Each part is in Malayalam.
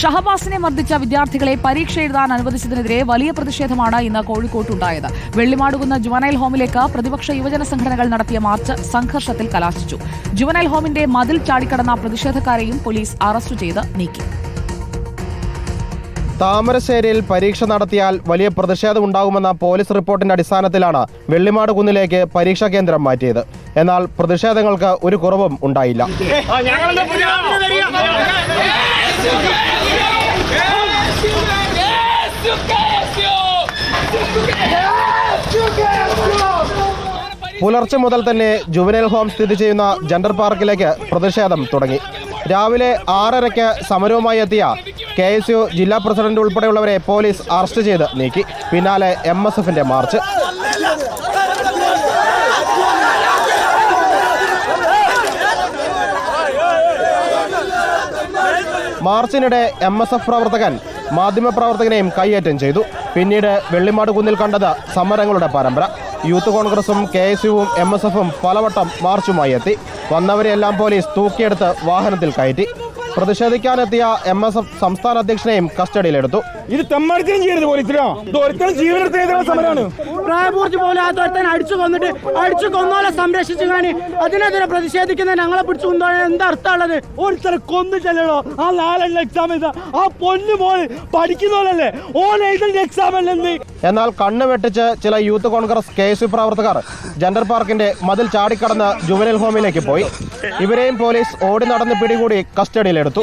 ഷഹബാസിനെ മർദ്ദിച്ച വിദ്യാർത്ഥികളെ പരീക്ഷ എഴുതാൻ അനുവദിച്ചതിനെതിരെ വലിയ പ്രതിഷേധമാണ് ഇന്ന് കോഴിക്കോട്ടുണ്ടായത്. വെള്ളിമാടുകുന്ന ജുവനൈൽ ഹോമിലേക്ക് പ്രതിപക്ഷ യുവജന സംഘടനകൾ നടത്തിയ മാർച്ച് സംഘർഷത്തിൽ കലാശിച്ചു. ജുവനൈൽ ഹോമിന്റെ മതിൽ ചാടിക്കടന്ന പ്രതിഷേധക്കാരെയും പോലീസ് അറസ്റ്റ് ചെയ്ത് നീക്കി. താമരശ്ശേരിയിൽ പരീക്ഷ നടത്തിയാൽ വലിയ പ്രതിഷേധമുണ്ടാകുമെന്ന പോലീസ് റിപ്പോർട്ടിന്റെ അടിസ്ഥാനത്തിലാണ് വെള്ളിമാട് കുന്നിലേക്ക് പരീക്ഷാ കേന്ദ്രം മാറ്റിയത്. എന്നാൽ പ്രതിഷേധങ്ങൾക്ക് ഒരു കുറവും ഉണ്ടായില്ല. പുലർച്ചെ മുതൽ തന്നെ ജുവനൽ ഹോം സ്ഥിതി ചെയ്യുന്ന ജെൻഡർ പാർക്കിലേക്ക് പ്രതിഷേധം തുടങ്ങി. രാവിലെ ആറരയ്ക്ക് സമരവുമായി എത്തിയ കെ എസ് യു ജില്ലാ പ്രസിഡന്റ് ഉൾപ്പെടെയുള്ളവരെ പോലീസ് അറസ്റ്റ് ചെയ്ത് നീക്കി. പിന്നാലെ എം എസ് എഫിന്റെ മാർച്ച്. മാർച്ചിനിടെ എം എസ് എഫ് പ്രവർത്തകൻ മാധ്യമപ്രവർത്തകനെയും കൈയേറ്റം ചെയ്തു. പിന്നീട് വെള്ളിമാട് കുന്നിൽ കണ്ടത് സമരങ്ങളുടെ പരമ്പര. യൂത്ത് കോൺഗ്രസും കെ എസ് യുവും എം എസ് എഫും പലവട്ടം മാർച്ചുമായി എത്തി. വന്നവരെയെല്ലാം പോലീസ് തൂക്കിയെടുത്ത് വാഹനത്തിൽ കയറ്റി. പ്രതിഷേധിക്കാനെത്തിയ എം എസ് എഫ് സംസ്ഥാന അധ്യക്ഷനെയും കസ്റ്റഡിയിലെടുത്തു. ഇത് തെമ്മടിച്ചും ചെയ്യരുത് പോലീസിനോ. ഇത് ഒരുത്തരം ജീവനെടുത്ത സമരമാണ്. പ്രായപൂർത്തി പോലാത്ത ഒരുത്തൻ അടിച്ചു കൊന്നിട്ട് അടിച്ചു കൊന്നോലെ സംരക്ഷിച്ചു കാണി. അതിനെതിരെ പ്രതിഷേധിക്കുന്ന ഞങ്ങളെ പിടിച്ചു കൊണ്ടുപോയാൽ എന്താ അർത്ഥമുള്ളത് ഒരുത്തരെ കൊന്നു ചെല്ലണോ ആ നാലെണ്ണ എക്സാം എഴുതാ ആ പൊന്നു മോൾ പഠിക്കുന്നോലല്ലേ ഓൻ എഴുതേണ്ട എക്സാം അല്ലെന്ന് എന്നാൽ കണ്ണ് വെട്ടിച്ച് ചില youth Congress K S U പ്രവർത്തകർ ജെൻഡർ പാർക്കിന്റെ മതിൽ ചാടിക്കടന്ന് ജുവനൽ ഹോമിലേക്ക് പോയി. ഇവരെയും പോലീസ് ഓടി നടന്ന് പിടികൂടി കസ്റ്റഡിയിലെടുത്തു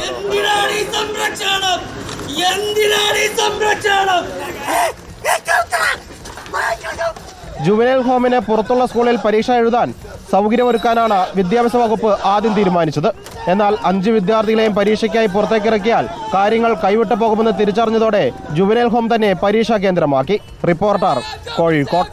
ജുവനൽ ഹോമിന് പുറത്തുള്ള സ്കൂളിൽ പരീക്ഷ എഴുതാൻ സൗകര്യമൊരുക്കാനാണ് വിദ്യാഭ്യാസ വകുപ്പ് ആദ്യം തീരുമാനിച്ചത്. എന്നാൽ അഞ്ച് വിദ്യാർത്ഥികളെയും പരീക്ഷയ്ക്കായി പുറത്തേക്കിറക്കിയാൽ കാര്യങ്ങൾ കൈവിട്ടു പോകുമെന്ന് തിരിച്ചറിഞ്ഞതോടെ ജുവനൽ ഹോം തന്നെ പരീക്ഷാ കേന്ദ്രമാക്കി. റിപ്പോർട്ടർ കോഴിക്കോട്.